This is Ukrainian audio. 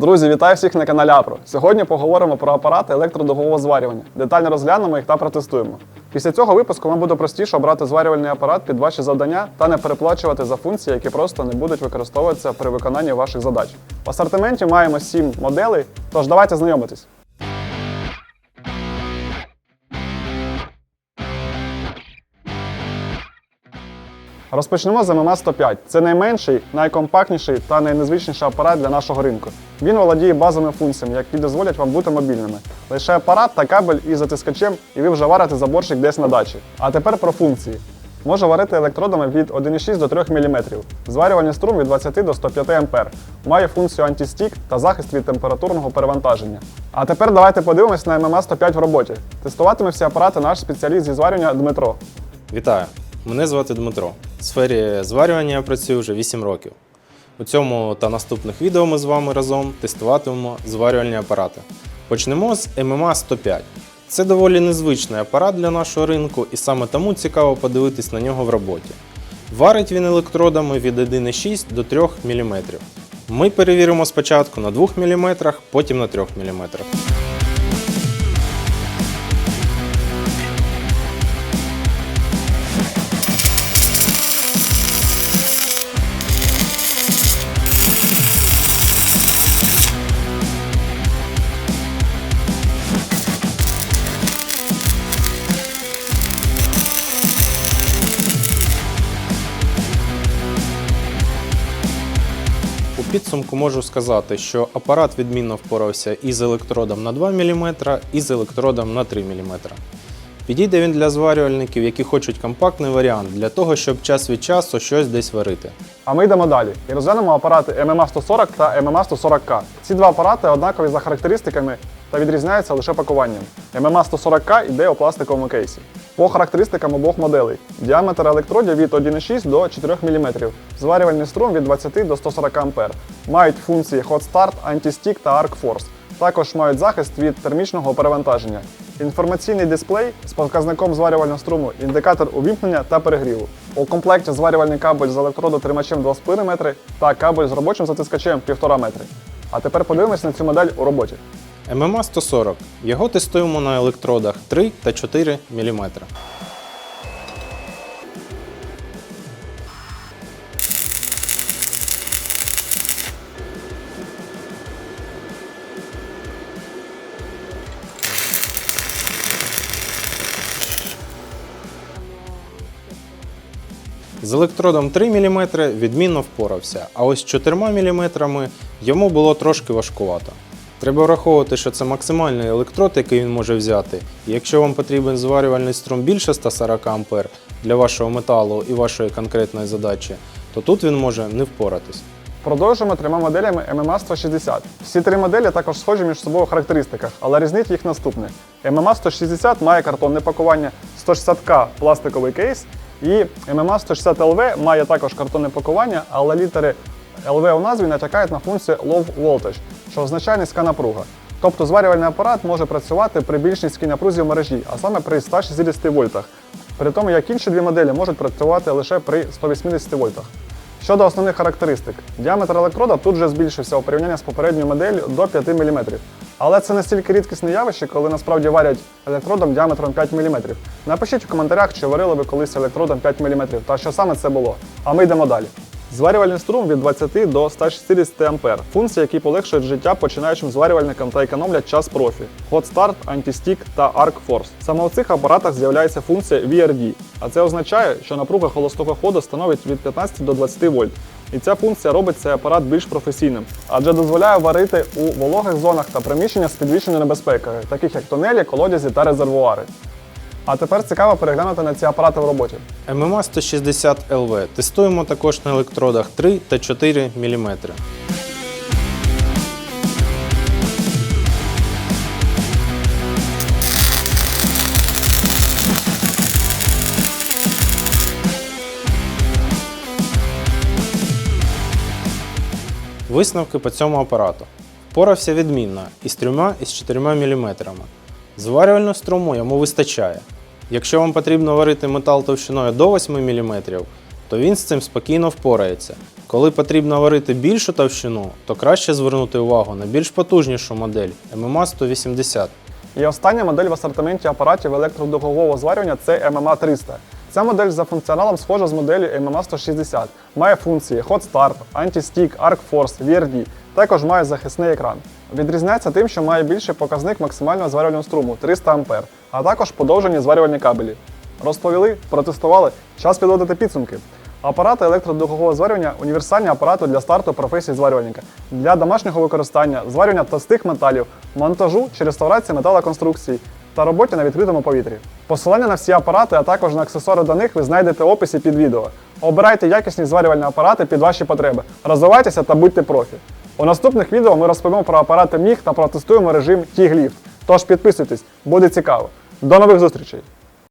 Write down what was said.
Друзі, вітаю всіх на каналі Апро. Сьогодні поговоримо про апарати електродугового зварювання. Детально розглянемо їх та протестуємо. Після цього випуску вам буде простіше обрати зварювальний апарат під ваші завдання та не переплачувати за функції, які просто не будуть використовуватися при виконанні ваших задач. В асортименті маємо 7 моделей, тож давайте знайомитись. Розпочнемо з ММА 105. Це найменший, найкомпактніший та найнезвичніший апарат для нашого ринку. Він володіє базовими функціями, які дозволять вам бути мобільними. Лише апарат та кабель із затискачем, і ви вже варите заборчик десь на дачі. А тепер про функції. Може варити електродами від 1,6 до 3 мм. Зварювальний струм від 20 до 105 А. Має функцію антистік та захист від температурного перевантаження. А тепер давайте подивимось на ММА 105 в роботі. Тестуватиме всі апарати наш спеціаліст зі зварювання Дмитро. Вітаю! Мене звати Дмитро. В сфері зварювання я працюю вже 8 років. У цьому та наступних відео ми з вами разом тестуватимемо зварювальні апарати. Почнемо з MMA 105. Це доволі незвичний апарат для нашого ринку, і саме тому цікаво подивитись на нього в роботі. Варить він електродами від 1,6 до 3 мм. Ми перевіримо спочатку на 2 мм, потім на 3 мм. Підсумку можу сказати, що апарат відмінно впорався і з електродом на 2 мм, і з електродом на 3 мм. Підійде він для зварювальників, які хочуть компактний варіант для того, щоб час від часу щось десь варити. А ми йдемо далі і розглянемо апарати MMA 140 та MMA 140K. Ці два апарати однакові за характеристиками та відрізняються лише пакуванням. MMA 140K йде у пластиковому кейсі. По характеристикам обох моделей: діаметр електродів від 1,6 до 4 мм, зварювальний струм від 20 до 140 А. Мають функції Hot Start, Anti-Stick та Arc Force. Також мають захист від термічного перевантаження. Інформаційний дисплей з показником зварювального струму, індикатор увімкнення та перегріву. У комплекті зварювальний кабель з електродотримачем 2,5 метри та кабель з робочим затискачем 1,5 метри. А тепер подивимось на цю модель у роботі. MMA 140. Його тестуємо на електродах 3 та 4 мм. З електродом 3 мм відмінно впорався, а ось з 4 мм йому було трошки важкувато. Треба враховувати, що це максимальний електрод, який він може взяти. Якщо вам потрібен зварювальний струм більше 140 А для вашого металу і вашої конкретної задачі, то тут він може не впоратись. Продовжуємо трьома моделями MMA 160. Всі три моделі також схожі між собою в характеристиках, але різнить їх наступне. MMA 160 має картонне пакування, 160К пластиковий кейс, і MMA 160 LV має також картонне пакування, але літери LV у назві натякають на функцію Low Voltage, що означає низька напруга. Тобто зварювальний апарат може працювати при більш низькій напрузі в мережі, а саме при 160 вольтах. При тому, як інші дві моделі можуть працювати лише при 180 вольтах. Щодо основних характеристик, діаметр електрода тут же збільшився у порівнянні з попередньою моделлю до 5 мм. Але це настільки рідкісне явище, коли насправді варять електродом діаметром 5 мм. Напишіть у коментарях, чи варили ви колись електродом 5 мм та що саме це було. А ми йдемо далі. Зварювальний струм від 20 до 160 А. Функції, які полегшують життя починаючим зварювальникам та економлять час профі. Hot Start, Anti-Stick та Arc Force. Саме у цих апаратах з'являється функція VRD, а це означає, що напруга холостого ходу становить від 15 до 20 вольт. І ця функція робить цей апарат більш професійним, адже дозволяє варити у вологих зонах та приміщеннях з підвищеною небезпекою, таких як тунелі, колодязі та резервуари. А тепер цікаво переглянути на ці апарати в роботі. MMA 160 LV тестуємо також на електродах 3 та 4 мм. Висновки по цьому апарату. Впорався відмінно із 3 і з 4 мм. Зварювального струму йому вистачає. Якщо вам потрібно варити метал товщиною до 8 мм, то він з цим спокійно впорається. Коли потрібно варити більшу товщину, то краще звернути увагу на більш потужнішу модель MMA 180. І остання модель в асортименті апаратів електродугового зварювання це MMA 300. Ця модель за функціоналом схожа з моделлю MMA 160. Має функції Hot Start, Anti-Stick, Arc Force, VRD. Також має захисний екран. Відрізняється тим, що має більший показник максимального зварювального струму 300 А, а також подовжені зварювальні кабелі. Розповіли, протестували, час підводити підсумки. Апарати електродугового зварювання універсальні апарати для старту професії зварювальника, для домашнього використання, зварювання товстих металів, монтажу чи реставрації металоконструкцій та роботі на відкритому повітрі. Посилання на всі апарати, а також на аксесуари до них ви знайдете в описі під відео. Обирайте якісні зварювальні апарати під ваші потреби. Розвивайтеся та будьте профі. У наступних відео ми розповімо про апарати МІГ та протестуємо режим TIG-Lift. Тож підписуйтесь, буде цікаво. До нових зустрічей!